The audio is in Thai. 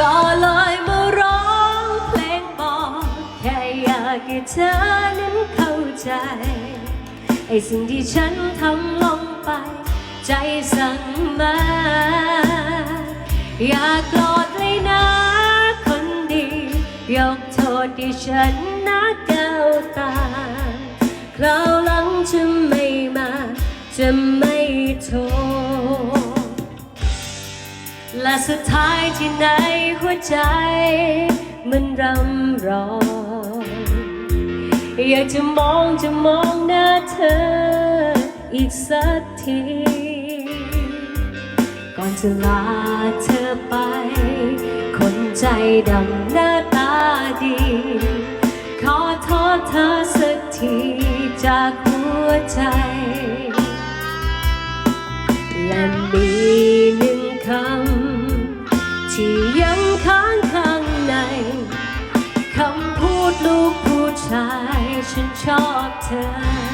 ก็เลยมาร้องเพลงบอกแค่อยากให้เธอนั้นเข้าใจ ไอ้สิ่งที่ฉันทำลงไป ใจสั่งมา อย่าโกรธเลยนะคนดี ยกโทษที่ฉันนะแก้วตาคราวหลังจะไม่มา จะไม่โทษ และสุดท้ายที่ในหัวใจ มันรำร้องอยากจะมองจะมองหน้าเธออีกสักที ก่อนจะลาเธอไป คนใจดำหน้าตาดี ขอโทษเธอสักทีจากหัวใจ และมีหนึ่งคำ ฉันชอบเธอโอ้โอ้